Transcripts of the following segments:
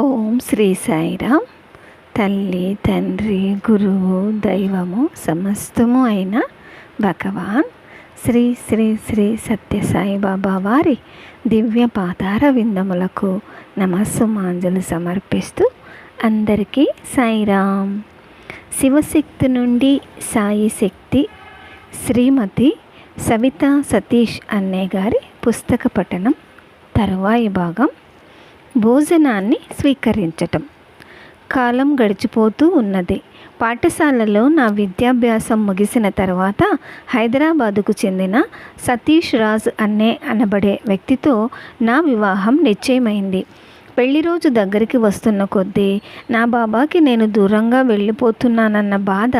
ఓం శ్రీ సాయిరామ్. తల్లి తండ్రి గురువు దైవము సమస్తము అయిన భగవాన్ శ్రీ శ్రీ శ్రీ సత్యసాయిబాబా వారి దివ్య పాదార విందములకు నమస్సుమాంజలు సమర్పిస్తూ అందరికీ సాయిరామ్. శివశక్తి నుండి సాయి శక్తి శ్రీమతి సవిత సతీష్ అన్నే గారి పుస్తక పఠనం తరువాయి భాగం. భోజనాన్ని స్వీకరించటం. కాలం గడిచిపోతూ ఉన్నది. పాఠశాలలో నా విద్యాభ్యాసం ముగిసిన తర్వాత హైదరాబాదుకు చెందిన సతీష్ రాజ్ అన్నే అనబడే వ్యక్తితో నా వివాహం నిశ్చయమైంది. పెళ్ళి రోజు దగ్గరికి వస్తున్న కొద్దీ నా బాబాకి నేను దూరంగా వెళ్ళిపోతున్నానన్న బాధ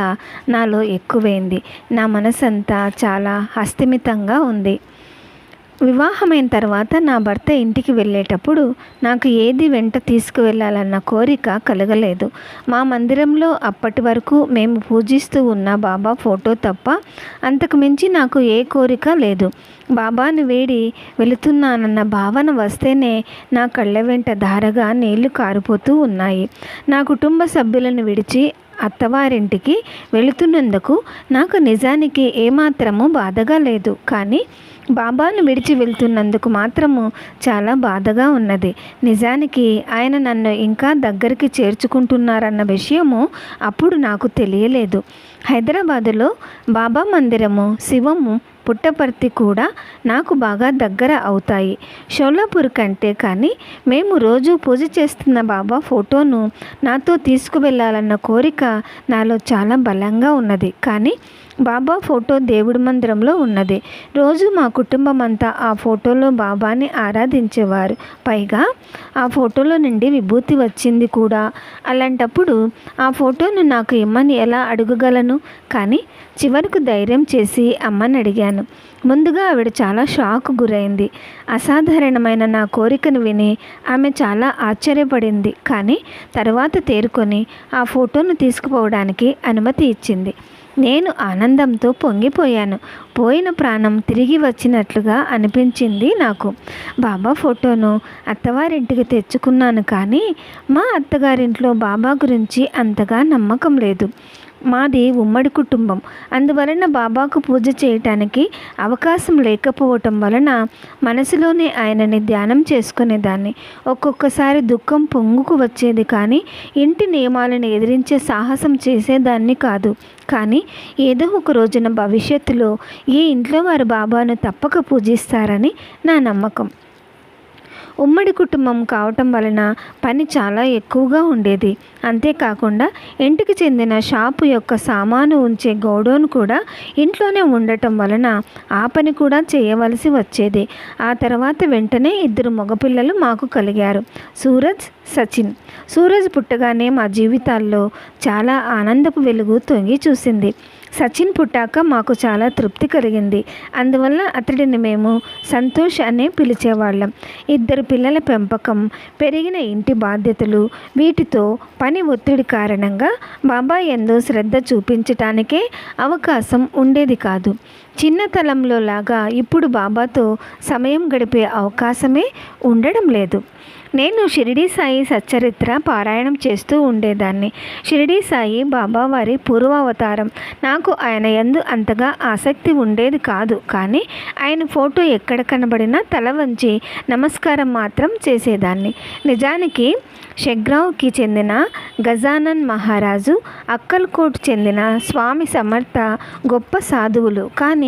నాలో ఎక్కువైంది. నా మనసంతా చాలా అస్థిమితంగా ఉంది. వివాహమైన తర్వాత నా భర్త ఇంటికి వెళ్ళేటప్పుడు నాకు ఏది వెంట తీసుకువెళ్ళాలన్న కోరిక కలగలేదు. మా మందిరంలో అప్పటి వరకు మేము పూజిస్తూ ఉన్న బాబా ఫోటో తప్ప అంతకు మించి నాకు ఏ కోరిక లేదు. బాబాను వేడి వెళుతున్నానన్న భావన వస్తేనే నా కళ్ళ వెంట ధారగా నీళ్ళు కారిపోతూ ఉన్నాయి. నా కుటుంబ సభ్యులను విడిచి అత్తవారింటికి వెళుతున్నందుకు నాకు నిజానికి ఏమాత్రము బాధగా లేదు. కానీ బాబాను విడిచి వెళ్తున్నందుకు మాత్రము చాలా బాధగా ఉన్నది. నిజానికి ఆయన నన్ను ఇంకా దగ్గరికి చేర్చుకుంటున్నారన్న విషయము అప్పుడు నాకు తెలియలేదు. హైదరాబాదులో బాబా మందిరము శివము పుట్టపర్తి కూడా నాకు బాగా దగ్గర అవుతాయి. షోలాపూర్ కంటే కానీ మేము రోజు పూజ చేస్తున్న బాబా ఫోటోను నాతో తీసుకువెళ్ళాలన్న కోరిక నాలో చాలా బలంగా ఉన్నది. కానీ బాబా ఫోటో దేవుడి మందిరంలో ఉన్నది. రోజు మా కుటుంబం అంతా ఆ ఫోటోలో బాబాని ఆరాధించేవారు. పైగా ఆ ఫోటోలో నుండి విభూతి వచ్చింది కూడా. అలాంటప్పుడు ఆ ఫోటోను నాకు ఇమ్మని ఎలా అడగగలను? కానీ చివరకు ధైర్యం చేసి అమ్మని అడిగాను. ముందుగా ఆవిడ చాలా షాక్ గురైంది. అసాధారణమైన నా కోరికను విని ఆమె చాలా ఆశ్చర్యపడింది. కానీ తర్వాత తేరుకొని ఆ ఫోటోను తీసుకుపోవడానికి అనుమతి ఇచ్చింది. నేను ఆనందంతో పొంగిపోయాను. పోయిన ప్రాణం తిరిగి వచ్చినట్లుగా అనిపించింది నాకు. బాబా ఫోటోను అత్తవారింటికి తెచ్చుకున్నాను కానీ మా అత్తగారింట్లో బాబా గురించి అంతగా నమ్మకం లేదు. మాది ఉమ్మడి కుటుంబం. అందువలన బాబాకు పూజ చేయటానికి అవకాశం లేకపోవటం వలన మనసులోనే ఆయనని ధ్యానం చేసుకునేదాన్ని. ఒక్కొక్కసారి దుఃఖం పొంగుకు వచ్చేది కానీ ఇంటి నియమాలను ఎదిరించే సాహసం చేసేదాన్ని కాదు. కానీ ఏదో ఒక రోజున భవిష్యత్తులో ఈ ఇంట్లో వారు బాబాను తప్పక పూజిస్తారని నా నమ్మకం. ఉమ్మడి కుటుంబం కావటం వలన పని చాలా ఎక్కువగా ఉండేది. అంతేకాకుండా ఇంటికి చెందిన షాపు యొక్క సామాను ఉంచే గౌడౌన్ కూడా ఇంట్లోనే ఉండటం వలన ఆ పని కూడా చేయవలసి వచ్చేది. ఆ తర్వాత వెంటనే ఇద్దరు మగపిల్లలు మాకు కలిగారు. సూరజ్ సచిన్. సూరజ్ పుట్టగానే మా జీవితాల్లో చాలా ఆనందపు వెలుగు తొంగి చూసింది. సచిన్ పుట్టాక మాకు చాలా తృప్తి కలిగింది. అందువల్ల అతడిని మేము సంతోష్ అనే పిలిచేవాళ్ళం. ఇద్దరు పిల్లల పెంపకం పెరిగిన ఇంటి బాధ్యతలు వీటితో పని ఒత్తిడి కారణంగా బాబాయ్ ఎందు శ్రద్ధ చూపించటానికే అవకాశం ఉండేది కాదు. చిన్నతలంలో లాగా ఇప్పుడు బాబాతో సమయం గడిపే అవకాశమే ఉండడం లేదు. నేను షిరిడి సాయి సచ్చరిత్ర పారాయణం చేస్తూ ఉండేదాన్ని. షిరిడి సాయి బాబావారి పూర్వావతారం. నాకు ఆయన ఎందు అంతగా ఆసక్తి ఉండేది కాదు. కానీ ఆయన ఫోటో ఎక్కడ కనబడినా తల వంచి నమస్కారం మాత్రం చేసేదాన్ని. నిజానికి షెగ్రావ్కి చెందిన గజానన్ మహారాజు అక్కల్కోట్ చెందిన స్వామి సమర్థ గొప్ప సాధువులు. కానీ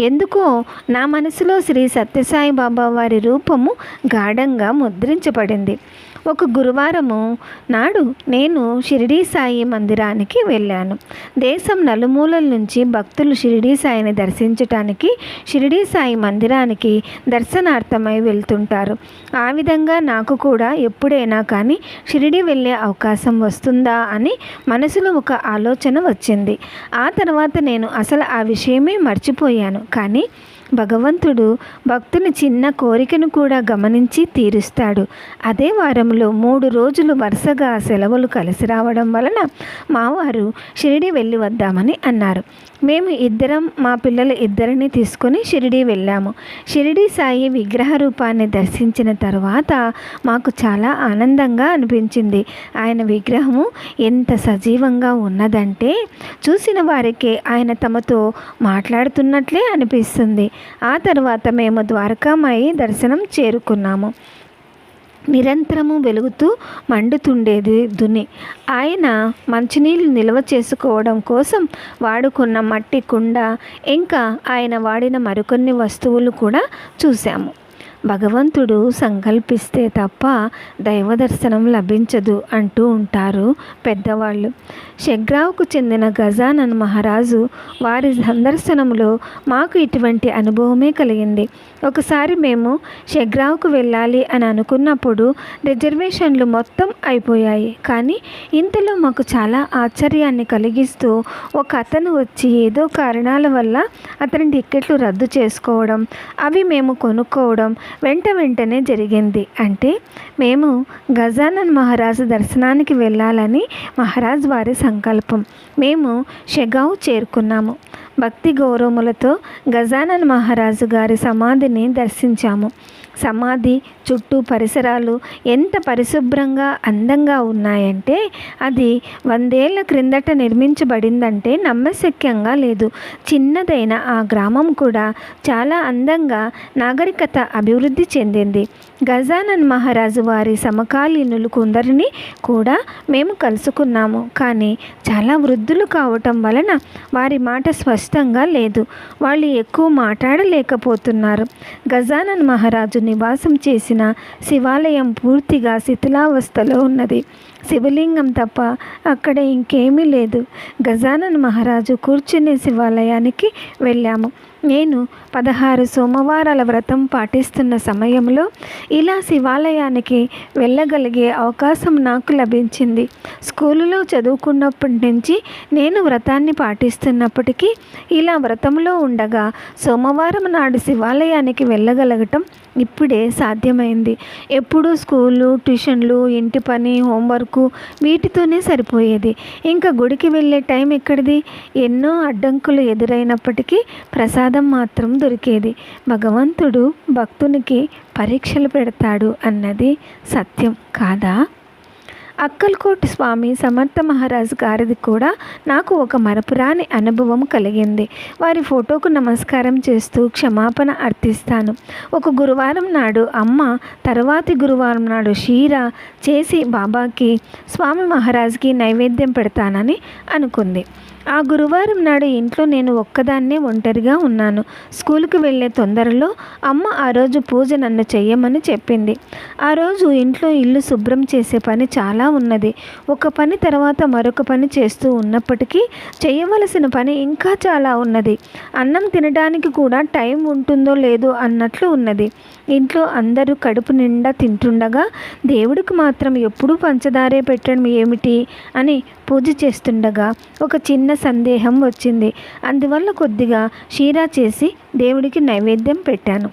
ఎందుకో నా మనసులో శ్రీ సత్యసాయి బాబా వారి రూపము గాఢంగా ముద్రించబడింది. ఒక గురువారము నాడు నేను షిరిడీ సాయి మందిరానికి వెళ్ళాను. దేశం నలుమూలల నుంచి భక్తులు షిరిడీ సాయిని దర్శించటానికి షిరిడీ సాయి మందిరానికి దర్శనార్థమై వెళ్తుంటారు. ఆ విధంగా నాకు కూడా ఎప్పుడైనా కానీ షిరిడి వెళ్ళే అవకాశం వస్తుందా అని మనసులో ఒక ఆలోచన వచ్చింది. ఆ తర్వాత నేను అసలు ఆ విషయమే మర్చిపోయాను. కానీ భగవంతుడు భక్తుని చిన్న కోరికను కూడా గమనించి తీరుస్తాడు. అదే వారంలో మూడు రోజులు వరుసగా సెలవులు కలిసి రావడం వలన మావారు షిరిడి వెళ్ళి వద్దామని అన్నారు. మేము ఇద్దరం మా పిల్లలు ఇద్దరిని తీసుకొని షిరిడి వెళ్ళాము. షిరిడి సాయి విగ్రహ రూపాన్ని దర్శించిన తర్వాత మాకు చాలా ఆనందంగా అనిపించింది. ఆయన విగ్రహము ఎంత సజీవంగా ఉన్నదంటే చూసిన వారికి ఆయన తమతో మాట్లాడుతున్నట్లే అనిపిస్తుంది. ఆ తర్వాత మేము ద్వారకామాయి దర్శనం చేరుకున్నాము. నిరంతరము వెలుగుతూ మండుతుండేది దుని ఆయన మంచినీళ్ళు నిల్వ చేసుకోవడం కోసం వాడుకున్న మట్టి కుండ ఇంకా ఆయన వాడిన మరికొన్ని వస్తువులు కూడా చూశాము. భగవంతుడు సంకల్పిస్తే తప్ప దైవ దర్శనం లభించదు అంటూ ఉంటారు పెద్దవాళ్ళు. షగ్రావుకు చెందిన గజానన్ మహారాజు వారి సందర్శనంలో మాకు ఇటువంటి అనుభవమే కలిగింది. ఒకసారి మేము షగ్రావుకు వెళ్ళాలి అని అనుకున్నప్పుడు రిజర్వేషన్లు మొత్తం అయిపోయాయి. కానీ ఇంతలో మాకు చాలా ఆశ్చర్యాన్ని కలిగిస్తూ ఒక అతను వచ్చి ఏదో కారణాల వల్ల అతని టిక్కెట్లు రద్దు చేసుకోవడం అవి మేము కొనుక్కోవడం వెంట వెంటనే జరిగింది. అంటే మేము గజానన్ మహారాజు దర్శనానికి వెళ్ళాలని మహారాజ్ వారి సంకల్పం. మేము షెగావ్ చేరుకున్నాము. భక్తి గౌరవములతో గజానన్ మహారాజు గారి సమాధిని దర్శించాము. సమాధి చుట్టూ పరిసరాలు ఎంత పరిశుభ్రంగా అందంగా ఉన్నాయంటే అది వందేళ్ళ క్రిందట నిర్మించబడిందంటే నమ్మశక్యంగా లేదు. చిన్నదైన ఆ గ్రామం కూడా చాలా అందంగా నాగరికత అభివృద్ధి చెందింది. గజానన్ మహారాజు వారి సమకాలీనులు కొందరిని కూడా మేము కలుసుకున్నాము. కానీ చాలా వృద్ధులు కావటం వలన వారి మాట స్పష్టంగా లేదు. వాళ్ళు ఎక్కువ మాట్లాడలేకపోతున్నారు. గజానన్ మహారాజు నివాసం చేసిన శివాలయం పూర్తిగా శిథిలావస్థలో ఉన్నది. శివలింగం తప్ప అక్కడ ఇంకేమీ లేదు. గజానన్ మహారాజు కూర్చునే శివాలయానికి వెళ్ళాము. నేను పదహారు సోమవారాల వ్రతం పాటిస్తున్న సమయంలో ఇలా శివాలయానికి వెళ్ళగలిగే అవకాశం నాకు లభించింది. స్కూలులో చదువుకున్నప్పటి నుంచి నేను వ్రతాన్ని పాటిస్తున్నప్పటికీ ఇలా వ్రతంలో ఉండగా సోమవారం నాడు శివాలయానికి వెళ్ళగలగటం ఇప్పుడే సాధ్యమైంది. ఎప్పుడూ స్కూలు ట్యూషన్లు ఇంటి పని హోంవర్క్ వీటితోనే సరిపోయేది. ఇంకా గుడికి వెళ్ళే టైం ఎక్కడిది? ఎన్నో అడ్డంకులు ఎదురైనప్పటికీ ప్రసాద మాత్రం దొరికేది. భగవంతుడు భక్తునికి పరీక్షలు పెడతాడు అన్నది సత్యం కాదా? అక్కల్కోట్ స్వామి సమర్థ మహారాజ్ గారిది కూడా నాకు ఒక మరపురాని అనుభవం కలిగింది. వారి ఫోటోకు నమస్కారం చేస్తూ క్షమాపణ అర్థిస్తాను. ఒక గురువారం నాడు అమ్మ తర్వాతి గురువారం నాడు షీరా చేసి బాబాకి స్వామి మహారాజ్కి నైవేద్యం పెడతానని అనుకుంది. ఆ గురువారం నాడు ఇంట్లో నేను ఒక్కదాన్నే ఒంటరిగా ఉన్నాను. స్కూల్కి వెళ్ళే తొందరలో అమ్మ ఆ రోజు పూజ నన్ను చెయ్యమని చెప్పింది. ఆ రోజు ఇంట్లో ఇల్లు శుభ్రం చేసే పని చాలా ఉన్నది. ఒక పని తర్వాత మరొక పని చేస్తూ ఉన్నప్పటికీ చేయవలసిన పని ఇంకా చాలా ఉన్నది. అన్నం తినడానికి కూడా టైం ఉంటుందో లేదో అన్నట్లు ఉన్నది. ఇంట్లో అందరూ కడుపు నిండా తింటుండగా దేవుడికి మాత్రం ఎప్పుడూ పంచదారే పెట్టడం ఏమిటి? అని పూజ చేస్తుండగా ఒక చిన్న సందేహం వచ్చింది. అందువల్ల కొద్దిగా షీరా చేసి దేవుడికి నైవేద్యం పెట్టాను.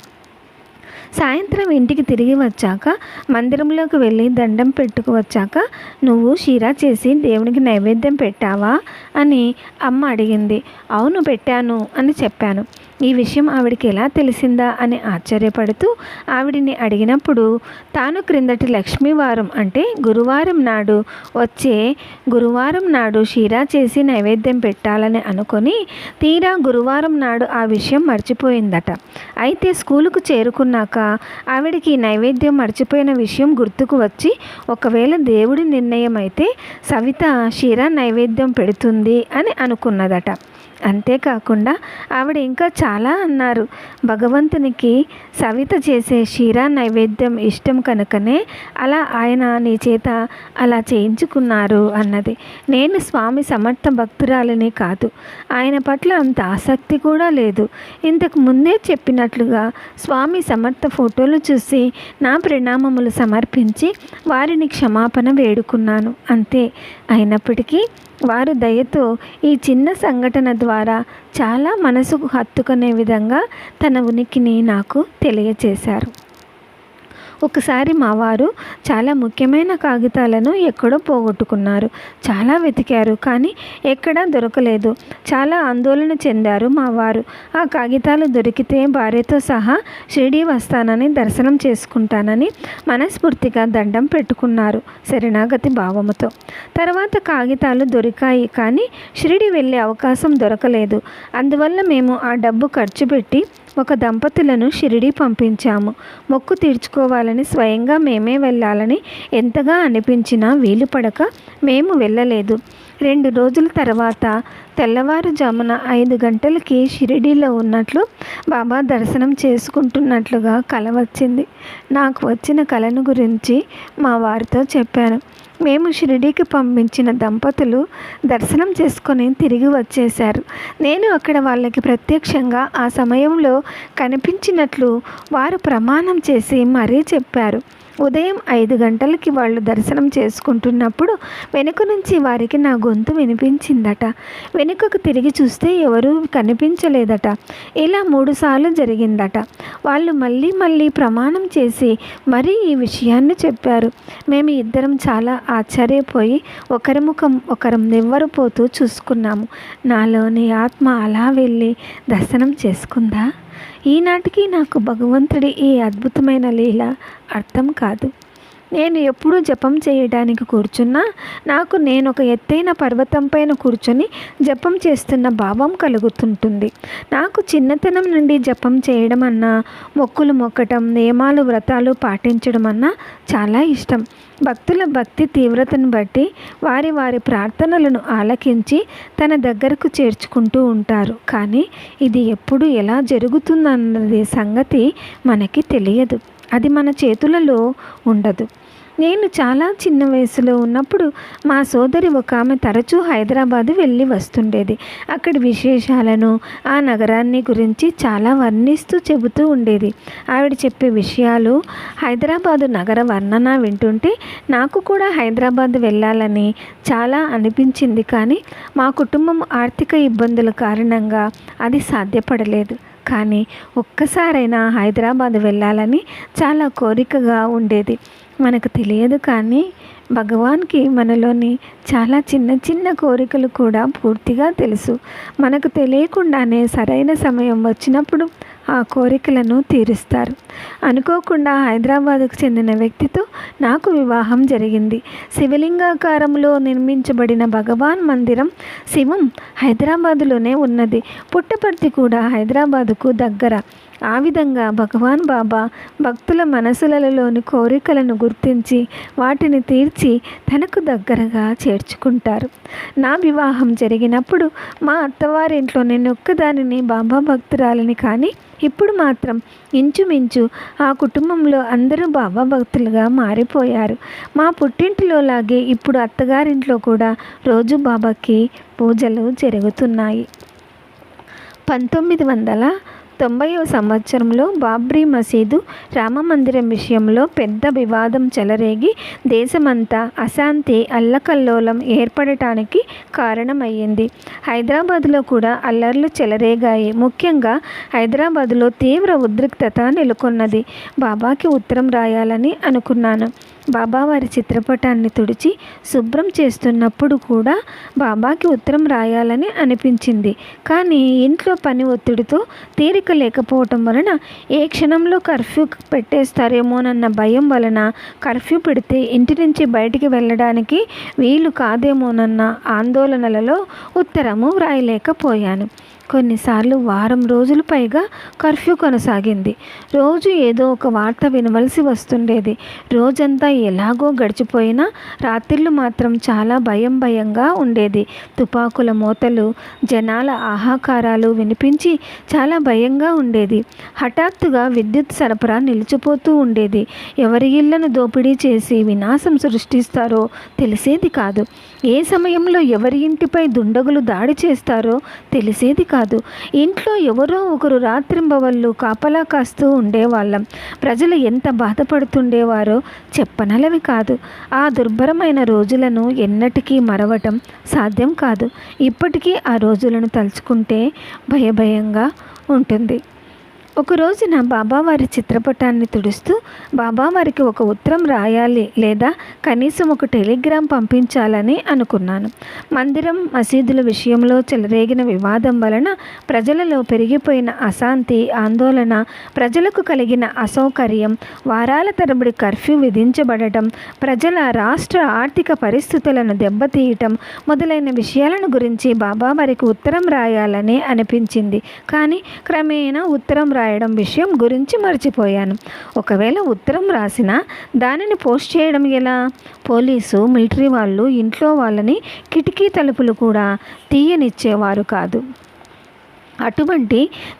సాయంత్రం ఇంటికి తిరిగి వచ్చాక మందిరంలోకి వెళ్ళి దండం పెట్టుకు వచ్చాక నువ్వు షీరా చేసి దేవునికి నైవేద్యం పెట్టావా? అని అమ్మ అడిగింది. అవును పెట్టాను అని చెప్పాను. ఈ విషయం ఆవిడికి ఎలా తెలిసిందా అని ఆశ్చర్యపడుతూ ఆవిడిని అడిగినప్పుడు తాను క్రిందటి లక్ష్మీవారం అంటే గురువారం నాడు వచ్చే గురువారం నాడు షీరా చేసి నైవేద్యం పెట్టాలని అనుకొని తీరా గురువారం నాడు ఆ విషయం మర్చిపోయిందట. అయితే స్కూలుకు చేరుకున్నాక ఆవిడికి నైవేద్యం మర్చిపోయిన విషయం గుర్తుకు వచ్చి ఒకవేళ దేవుడి నిర్ణయం అయితే సవిత షీరా నైవేద్యం పెడుతుంది అని అనుకున్నదట. అంతేకాకుండా ఆవిడ ఇంకా చాలా అన్నారు. భగవంతునికి సవిత చేసే క్షీరా నైవేద్యం ఇష్టం కనుకనే అలా ఆయన నీ చేత అలా చేయించుకున్నారు అన్నది. నేను స్వామి సమర్థ భక్తురాలని కాదు. ఆయన పట్ల అంత ఆసక్తి కూడా లేదు. ఇంతకు ముందే చెప్పినట్లుగా స్వామి సమర్థ ఫోటోలు చూసి నా ప్రణామములు సమర్పించి వారిని క్షమాపణ వేడుకున్నాను. అంతే. అయినప్పటికీ వారు దయతో ఈ చిన్న సంఘటన ద్వారా చాలా మనసుకు హత్తుకునే విధంగా తన ఉనికిని నాకు తెలియచేశారు. ఒకసారి మా వారు చాలా ముఖ్యమైన కాగితాలను ఎక్కడో పోగొట్టుకున్నారు. చాలా వెతికారు కానీ ఎక్కడా దొరకలేదు. చాలా ఆందోళన చెందారు మా వారు. ఆ కాగితాలు దొరికితే భార్యతో సహా షిరిడి వస్తానని దర్శనం చేసుకుంటానని మనస్ఫూర్తిగా దండం పెట్టుకున్నారు శరణాగతి భావముతో. తర్వాత కాగితాలు దొరికాయి కానీ షిరిడి వెళ్ళే అవకాశం దొరకలేదు. అందువల్ల మేము ఆ డబ్బు ఖర్చు పెట్టి ఒక దంపతులను షిరిడి పంపించాము. మొక్కు తీర్చుకోవాలని స్వయంగా మేమే వెళ్ళాలని ఎంతగా అనిపించినా వీలు పడక మేము వెళ్ళలేదు. రెండు రోజుల తర్వాత తెల్లవారుజామున ఐదు గంటలకి షిరిడీలో ఉన్నట్లు బాబా దర్శనం చేసుకుంటున్నట్లుగా కల వచ్చింది. నాకు వచ్చిన కలను గురించి మా వారితో చెప్పాను. మేము షిరిడీకి పంపించిన దంపతులు దర్శనం చేసుకొని తిరిగి వచ్చేశారు. నేను అక్కడ వాళ్ళకి ప్రత్యక్షంగా ఆ సమయంలో కనిపించినట్లు వారు ప్రమాణం చేసి మరీ చెప్పారు. ఉదయం ఐదు గంటలకి వాళ్ళు దర్శనం చేసుకుంటున్నప్పుడు వెనుక నుంచి వారికి నా గొంతు వినిపించిందట. వెనుకకు తిరిగి చూస్తే ఎవరూ కనిపించలేదట. ఇలా మూడుసార్లు జరిగిందట. వాళ్ళు మళ్ళీ మళ్ళీ ప్రమాణం చేసి మరీ ఈ విషయాన్ని చెప్పారు. మేము ఇద్దరం చాలా ఆశ్చర్యపోయి ఒకరి ముఖం ఒకరం నివ్వరపోతూ చూసుకున్నాము. నాలోని ఆత్మ అలా వెళ్ళి దర్శనం చేసుకుందా? ఈనాటికి నాకు భగవంతుడి ఈ అద్భుతమైన లీల అర్థం కాదు. నేను ఎప్పుడూ జపం చేయడానికి కూర్చున్నా నాకు నేను ఒక ఎత్తైన పర్వతం పైన కూర్చొని జపం చేస్తున్న భావం కలుగుతుంటుంది. నాకు చిన్నతనం నుండి జపం చేయడం అన్నా మొక్కులు మొక్కటం నియమాలు వ్రతాలు పాటించడం అన్నా చాలా ఇష్టం. భక్తుల భక్తి తీవ్రతను బట్టి వారి వారి ప్రార్థనలను ఆలకించి తన దగ్గరకు చేర్చుకుంటూ ఉంటారు. కానీ ఇది ఎప్పుడు ఎలా జరుగుతుందన్నది సంగతి మనకి తెలియదు. అది మన చేతులలో ఉండదు. నేను చాలా చిన్న వయసులో ఉన్నప్పుడు మా సోదరి ఒక ఆమె తరచూ హైదరాబాద్ వెళ్ళి వస్తుండేది. అక్కడి విశేషాలను ఆ నగరాన్ని గురించి చాలా వర్ణిస్తూ చెబుతూ ఉండేది. ఆవిడ చెప్పే విషయాలు హైదరాబాదు నగర వర్ణన వింటుంటే నాకు కూడా హైదరాబాద్ వెళ్ళాలని చాలా అనిపించింది. కానీ మా కుటుంబం ఆర్థిక ఇబ్బందుల కారణంగా అది సాధ్యపడలేదు. కానీ ఒక్కసారైనా హైదరాబాద్ వెళ్ళాలని చాలా కోరికగా ఉండేది. మనకు తెలియదు కానీ భగవాన్కి మనలోని చాలా చిన్న చిన్న కోరికలు కూడా పూర్తిగా తెలుసు. మనకు తెలియకుండానే సరైన సమయం వచ్చినప్పుడు ఆ కోరికలను తీరుస్తారు. అనుకోకుండా హైదరాబాద్కు చెందిన వ్యక్తితో నాకు వివాహం జరిగింది. శివలింగాకారంలో నిర్మించబడిన భగవాన్ మందిరం శివం హైదరాబాదులోనే ఉన్నది. పుట్టపర్తి కూడా హైదరాబాదుకు దగ్గర. ఆ విధంగా భగవాన్ బాబా భక్తుల మనసులలోని కోరికలను గుర్తించి వాటిని తీర్చి తనకు దగ్గరగా చేర్చుకుంటారు. నా వివాహం జరిగినప్పుడు మా అత్తవారింట్లో నేను ఒక్కదానిని బాబా భక్తురాలని కానీ ఇప్పుడు మాత్రం ఇంచుమించు ఆ కుటుంబంలో అందరూ బాబా భక్తులుగా మారిపోయారు. మా పుట్టింటిలోలాగే ఇప్పుడు అత్తగారింట్లో కూడా రోజు బాబాకి పూజలు జరుగుతున్నాయి. పంతొమ్మిది వందల తొంభైవ సంవత్సరంలో బాబ్రీ మసీదు రామమందిరం విషయంలో పెద్ద వివాదం చెలరేగి దేశమంతా అశాంతి అల్లకల్లోలం ఏర్పడటానికి కారణమయ్యింది. హైదరాబాద్లో కూడా అల్లర్లు చెలరేగాయి. ముఖ్యంగా హైదరాబాద్లో తీవ్ర ఉద్రిక్తత నెలకొన్నది. బాబాకి ఉత్తరం రాయాలని అనుకున్నాను. బాబా వారి చిత్రపటాన్ని తుడిచి శుభ్రం చేస్తున్నప్పుడు కూడా బాబాకి ఉత్తరం రాయాలని అనిపించింది. కానీ ఇంట్లో పని ఒత్తిడితో తీరిక లేకపోవటం వలన ఏ క్షణంలో కర్ఫ్యూ పెట్టేస్తారేమోనన్న భయం వలన కర్ఫ్యూ పెడితే ఇంటి నుంచి బయటికి వెళ్ళడానికి వీలు కాదేమోనన్న ఆందోళనలలో ఉత్తరము వ్రాయలేకపోయాను. కొన్నిసార్లు వారం రోజులు పైగా కర్ఫ్యూ కొనసాగింది. రోజు ఏదో ఒక వార్త వినవలసి వస్తుండేది. రోజంతా ఎలాగో గడిచిపోయినా రాత్రిళ్ళు మాత్రం చాలా భయం భయంగా ఉండేది. తుపాకుల మోతలు జనాల ఆహాకారాలు వినిపించి చాలా భయంగా ఉండేది. హఠాత్తుగా విద్యుత్ సరఫరా నిలిచిపోతూ ఉండేది. ఎవరి ఇళ్ళను దోపిడీ చేసి వినాశం సృష్టిస్తారో తెలిసేది కాదు. ఏ సమయంలో ఎవరి ఇంటిపై దుండగులు దాడి చేస్తారో తెలిసేది కాదు. ఇంట్లో ఎవరో ఒకరు రాత్రింబవళ్ళు కాపలా కాస్తూ ఉండేవాళ్ళం. ప్రజలు ఎంత బాధపడుతుండేవారో చెప్పనలవి కాదు. ఆ దుర్భరమైన రోజులను ఎన్నటికీ మరవటం సాధ్యం కాదు. ఇప్పటికీ ఆ రోజులను తలుచుకుంటే భయభయంగా ఉంటుంది. ఒక రోజున బాబావారి చిత్రపటాన్ని తుడుస్తూ బాబావారికి ఒక ఉత్తరం రాయాలి లేదా కనీసం ఒక టెలిగ్రామ్ పంపించాలని అనుకున్నాను. మందిరం మసీదుల విషయంలో చెలరేగిన వివాదం వలన ప్రజలలో పెరిగిపోయిన అశాంతి ఆందోళన ప్రజలకు కలిగిన అసౌకర్యం వారాల తరబడి కర్ఫ్యూ విధించబడటం ప్రజల రాష్ట్ర ఆర్థిక పరిస్థితులను దెబ్బతీయటం మొదలైన విషయాలను గురించి బాబావారికి ఉత్తరం రాయాలని అనిపించింది. కానీ క్రమేణా ఉత్తరం రాయడం విషయం గురించి మర్చిపోయాను. ఒకవేళ ఉత్తరం రాసినా దానిని పోస్ట్ చేయడం ఎలా? పోలీసు మిలిటరీ వాళ్ళు ఇంట్లో వాళ్ళని కిటికీ తలుపులు కూడా తీయనిచ్చేవారు కాదు. అటువంటి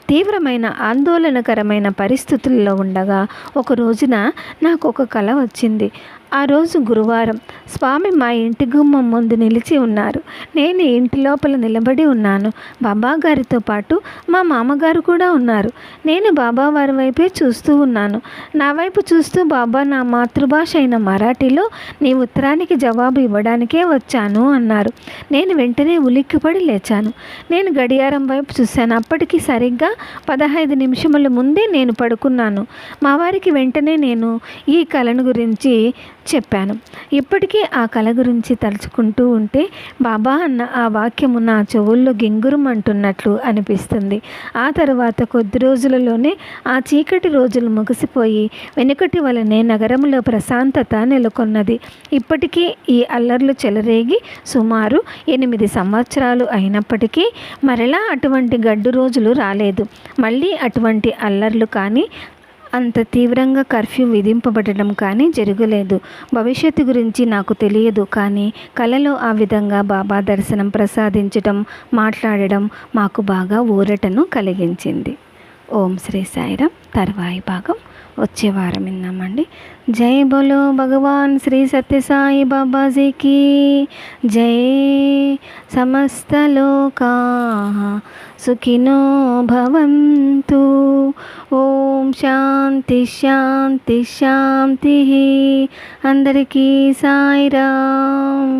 తీవ్రమైన ఆందోళనకరమైన పరిస్థితుల్లో ఉండగా ఒక రోజున నాకు ఒక కళ వచ్చింది. ఆ రోజు గురువారం స్వామి మా ఇంటి గుమ్మం ముందు నిలిచి ఉన్నారు. నేను ఇంటి లోపల నిలబడి ఉన్నాను. బాబా గారితో పాటు మా మామగారు కూడా ఉన్నారు. నేను బాబా వారి వైపే చూస్తూ ఉన్నాను. నా వైపు చూస్తూ బాబా నా మాతృభాష అయిన మరాఠీలో నీ ఉత్తరానికి జవాబు ఇవ్వడానికే వచ్చాను అన్నారు. నేను వెంటనే ఉలిక్కిపడి లేచాను. నేను గడియారం వైపు చూశాను. అప్పటికి సరిగ్గా పదహైదు నిమిషముల ముందే నేను పడుకున్నాను. మా వారికి వెంటనే నేను ఈ కళను గురించి చెప్పాను. ఇప్పటికీ ఆ కళ గురించి తలుచుకుంటూ ఉంటే బాబా అన్న ఆ వాక్యము నా చెవుల్లో గింగురం అంటున్నట్లు అనిపిస్తుంది. ఆ తర్వాత కొద్ది రోజులలోనే ఆ చీకటి రోజులు ముగిసిపోయి వెనుకటి వలనే నగరంలో ప్రశాంతత నెలకొన్నది. ఇప్పటికీ ఈ అల్లర్లు చెలరేగి సుమారు ఎనిమిది సంవత్సరాలు అయినప్పటికీ మరలా అటువంటి గడ్డు రోజులు రాలేదు. మళ్ళీ అటువంటి అల్లర్లు కానీ అంత తీవ్రంగా కర్ఫ్యూ విధింపబడడం కానీ జరగలేదు. భవిష్యత్తు గురించి నాకు తెలియదు. కానీ కలలో ఆ విధంగా బాబా దర్శనం ప్రసాదించడం మాట్లాడడం మాకు బాగా ఊరటను కలిగించింది. ఓం శ్రీ సాయిరామ్ తర్వాయి భాగం. వచ్చే వారం విన్నామండి. జై బోలో భగవాన్ శ్రీ సత్యసాయి బాబాజీకి. జై సమస్త లోకా. సుఖినో భవంతు ఓం శాంతి శాంతి శాంతి అందరికీ సాయిరామ్